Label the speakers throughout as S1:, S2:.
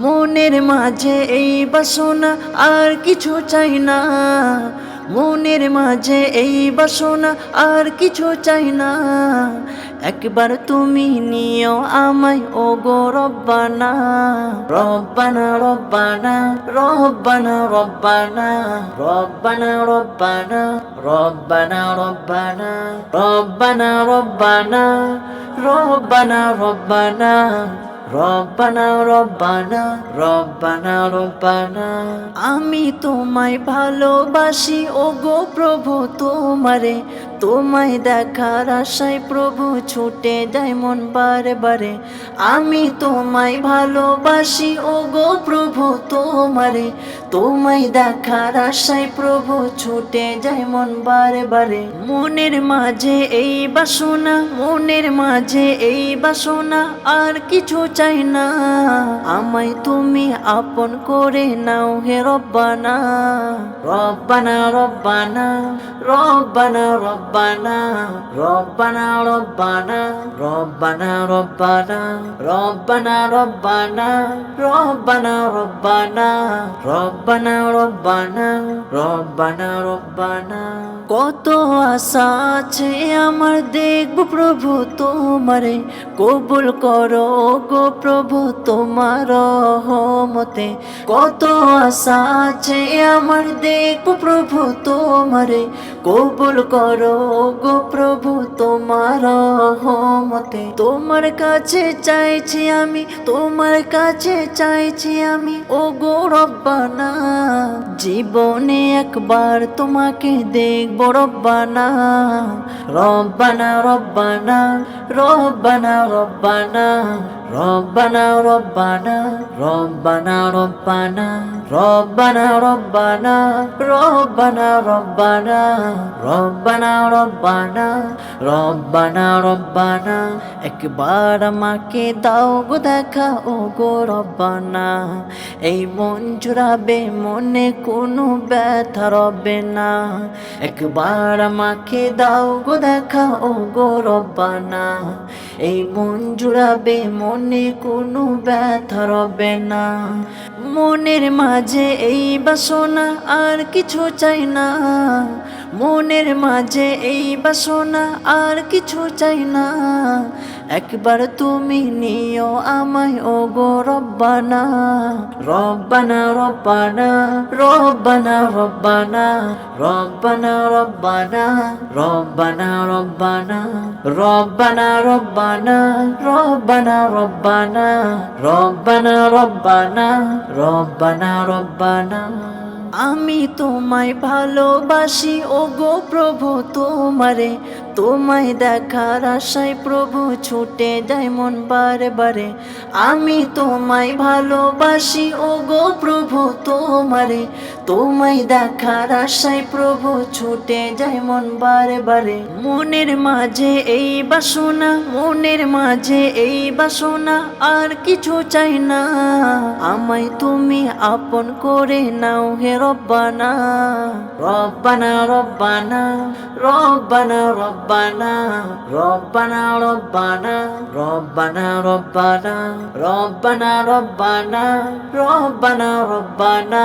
S1: মনের মাঝে এই বাসনা আর কিছু চাই না। মনের মাঝে এই বাসনা আর কিছু চাই না। একবার তুমি নিও আমায় ও গো রব্বানা। রব্বানা রব্বানা রব্বানা রব্বানা। রব্বানা রব্বানা রব্বানা রব্বানা। রব্বানা রব্বানা রব্বানা রব্বানা। রব্বানা রব্বানা রব্বানা রব্বানা। আমি তোমায় ভালোবাসি ও গো প্রভু তোমারে। তোমায় দেখার আশায় প্রভু ছুটে যায় মন বারে বারে আমি তোমায় ভালোবাসি ও গো প্রভু তোমারে। তোমায় দেখার আশায় প্রভু ছুটে যায় মন বারে বারে মনের মাঝে এই বাসনা, মনের মাঝে এই বাসনা, আর কিছু চাই না। আমায় তুমি আপন করে নাও হে রব্বানা। রব্বানা রব্বানা রব্বানা রব্বানা। কত আশা আছে আমার দেখব প্রভু তোমারে কবুল করো গো প্রভু তোমার রহমতে কত আশা আছে আমার দেখব প্রভু তোমারে কবুল করো গো প্রভু, তোমার রহমতে। তোমার কাছে চাইছি আমি, তোমার কাছে চাইছি আমি। ও গো রব্বানা, জীবনে একবার তোমাকে দেখব রব্বানা। রব্বানা রব্বানা রব্বানা রব্বানা। রব্বানা রব্বানা রব্বানা রব্বানা রব্বানা রব্বানা রব্বানা রব্বানা রব্বানা রব্বানা রব্বানা রব্বানা একবার আমাকে দাও গো দেখা ও গো রব্বানা এই মন জুড়াবে মনে কোনো ব্যথা রবে না একবার আমাকে দাও গো দেখা ও গো রব্বানা এই মন জুড়াবে মনে কোনো ব্যথা রবে না। মনের মাঝে এই বাসনা আর কিছু চাই না। মনের মাঝে এই বাসনা আর কিছু চাই না। একবার তুমি নিও আমায় ও গো রব্বানা। রব্বানা রব্বানা রব্বানা রব্বানা। রব্বানা রব্বানা রব্বানা রব্বানা। রব্বানা রব্বানা রব্বানা রব্বানা। রব্বানা রব্বানা রব্বানা রব্বানা। আমি তোমায় ভালোবাসি ও গো প্রভু, তোমারে। তোমায় দেখার আশায় প্রভু ছুটে যায় মন বারে বারে আমি তোমায় ভালোবাসি ও গো প্রভু, তোমারে। তোমায় দেখার আশায় প্রভু ছুটে যায় মন বারে বারে মনের মাঝে এই বাসনা, মনের মাঝে এই বাসনা, আর কিছু চাই না। আমায় তুমি আপন করে নাও হে রব্বানা রব্বানা রব্বানা রব্বানা রব্বানা রব্বানা রব্বানা রব্বানা রব্বানা রব্বানা রব্বানা রব্বানা রব্বানা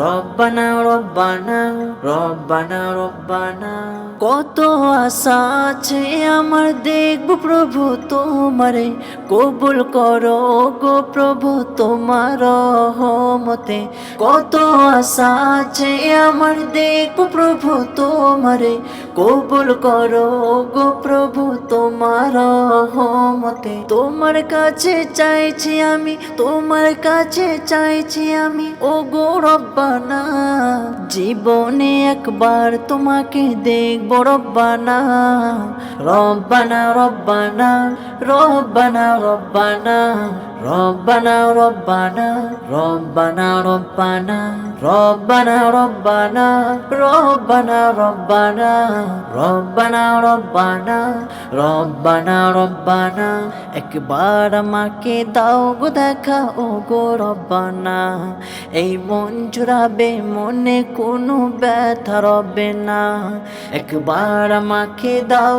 S1: রব্বানা রব্বানা রব্বানা রব্বানা কত আশা আছে আমার দেখব প্রভু তোমারে কবুল করো গো প্রভু তোমার রহমতে কত আশা আছে আমার দেখব প্রভু তোমারে, কবুল করো গো প্রভু তোমার রহমতে। তোমার কাছে চাইছি আমি, তোমার কাছে চাইছি আমি ও গো রব্বানা। জীবনে একবার তোমাকে দেখব রব্বানা। রব্বানা রব্বানা রব্বানা রব্বানা। রব্বানা রব্বানা রব্বানা রব্বানা। রব্বানা রব্বানা রব্বানা রব্বানা। রব্বানা রব্বানা রব্বানা রব্বানা। একবার আমাকে দাও গো দেখা ও গো রব্বানা। এই মন জুড়াবে মনে কোনো ব্যথা রবে না। একবার আমাকে দাও